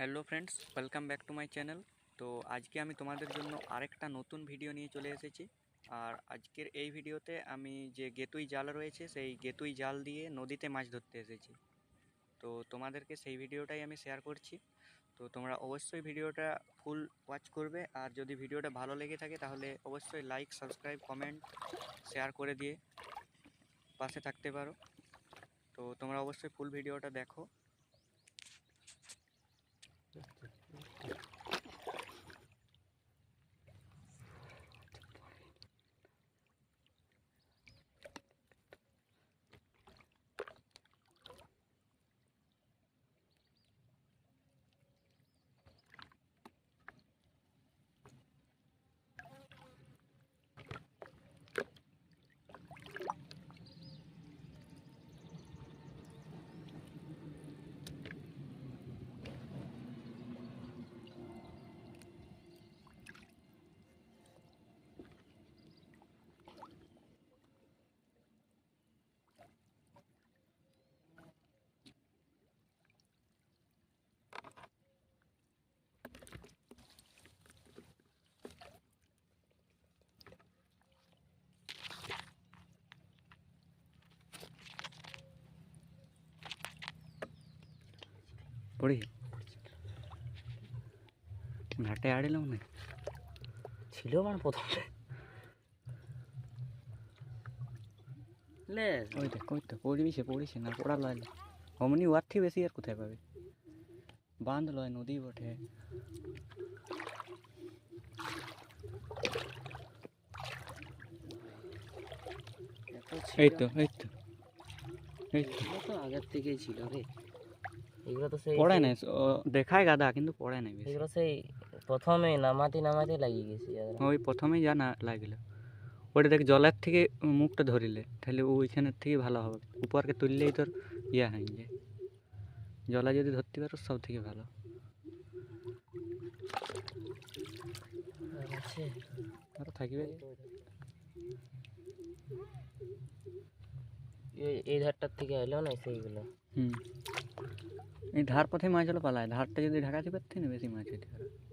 Hello friends, welcome back to my channel. তো আজকে আমি তোমাদের জন্য আরেকটা নতুন ভিডিও নিয়ে চলে এসেছি। আর আজকের এই ভিডিওতে আমি যে গেতুই জাল রয়েছে, সেই গেতুই জাল দিয়ে নদীতে মাছ ধরতে এসেছি। তো তোমাদেরকে সেই ভিডিওটাই আমি শেয়ার করছি। তো তোমরা অবশ্যই ভিডিওটা ফুল ওয়াচ করবে। আর যদি ভিডিওটা ভালো লেগে থাকে, তাহলে অবশ্যই লাইক সাবস্ক্রাইব কমেন্ট শেয়ার করে দিয়ে পাশে থাকতে পারো। তো তোমরা অবশ্যই ফুল ভিডিওটা দেখো। just to পড়ি ಆಟೆ ಆಡಿಲ್ಲ না ছিল মানে প্রথমটা লে ওই দেখ ওই তো পড়িছে পড়িছে না পড়া লয় না অমনি ওয়ার্থি বেশি আর কোথায় পাবে? বাঁধ লয় নদী বটে। এই তো এই তো এই তো আগের থেকেই ছিল রে। এগুলো তো সেই পড়ে নাই ও দেখায় গাদা কিন্তু পড়ে নাই বেশি এগুলো সেই প্রথমে নামাতে নামাতে লাগিয়ে গেছি এগুলো। ওই প্রথমেই যা না লাগিল ওটা দেখ জলের থেকে মুখটা ধরিলে তাহলে ওইখানের থেকে ভালো হবে উপরকে তুললেই তোর ইয়া হয়ে যায় জলা যদি ধরতে পারো সব থেকে ভালো আর আছে আরও থাকবে এই- ধারটার থেকে আইলো না সেইগুলো হুম। এই ধার পথে মাছ হলো পালায়। ধারটা যদি পারতি না বেশি মাছ হইতে পারে।